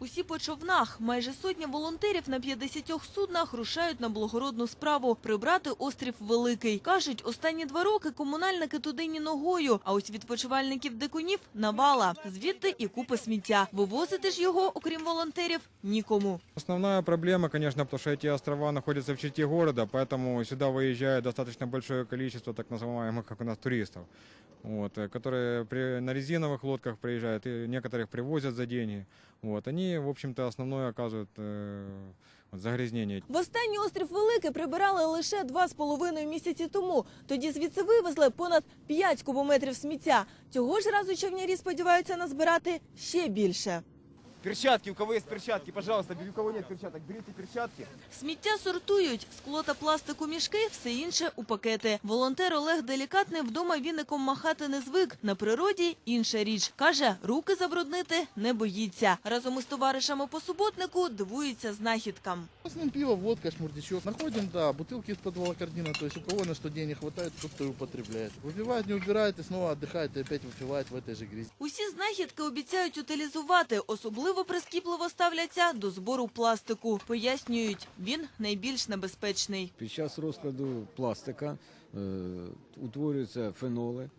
Усі по човнах. Майже сотня волонтерів на 50 суднах рушають на благородну справу – прибрати острів Великий. Кажуть, останні два роки комунальники туди ні ногою, а ось відпочивальників дикунів – навала. Звідти і купи сміття. Вивозити ж його, окрім волонтерів, нікому. Основная проблема, конечно, потому что эти острова находятся в черте города, поэтому сюда выезжает достаточно большое количество так называемых, как у нас, туристов, вот, э, которые при, на резиновых лодках приезжают, и некоторых привозят за деньги. Вот, они, в общем-то, основное оказывают э, вот, загрязнение. Востаннє острів Великий прибирали лише два з половиною місяці тому. Тоді звідси вивезли понад 5 кубометрів сміття. Цього ж разу човнярі сподіваються назбирати ще більше. Перчатки, у кого есть перчатки, пожалуйста, у кого нет перчаток, берите перчатки. Сміття сортують, скло та пластику мішки, все інше у пакети. Волонтер Олег Делікатний вдома віником махати не звик. На природі інша річ. Каже, руки забруднити не боїться. Разом із товаришами по суботнику дивується знахідкам. В основном пиво, водка, шмурдячок. Находим, да, бутылки из-под волокордина, то есть у кого на что денег хватает, тот то и употребляет. Выпивает, не убирает и снова отдыхает, и опять выпивает в этой же грязи. Усі знахідки обіцяють утилізувати. Особливо прискіпливо ставляться до збору пластику. Пояснюють, він найбільш небезпечний. Під час розкладу пластика е, утворюються феноли.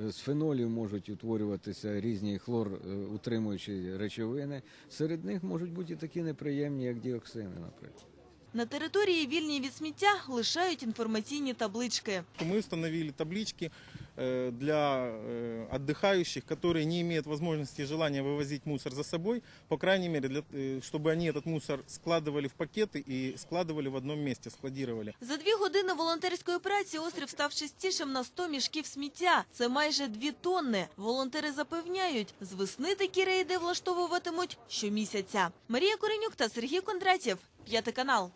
Е, З фенолів можуть утворюватися різні хлор-утримуючі речовини. Серед них можуть бути такі неприємні, як діоксини, наприклад. На території вільній від сміття лишають інформаційні таблички. Мы установили таблички э, для э, отдыхающих, которые не имеют возможности и желания вывозить мусор за собой, по крайней мере, для, э, чтобы они этот мусор складывали в пакеты и складывали в одном месте, складировали. За дві години волонтерської праці острів став чистішим на 100 мішків сміття. Це майже дві тонни. Волонтери запевняють, з весни такі рейди влаштовуватимуть щомісяця. Марія Коренюк та Сергій Кондратєв. П'ятий канал.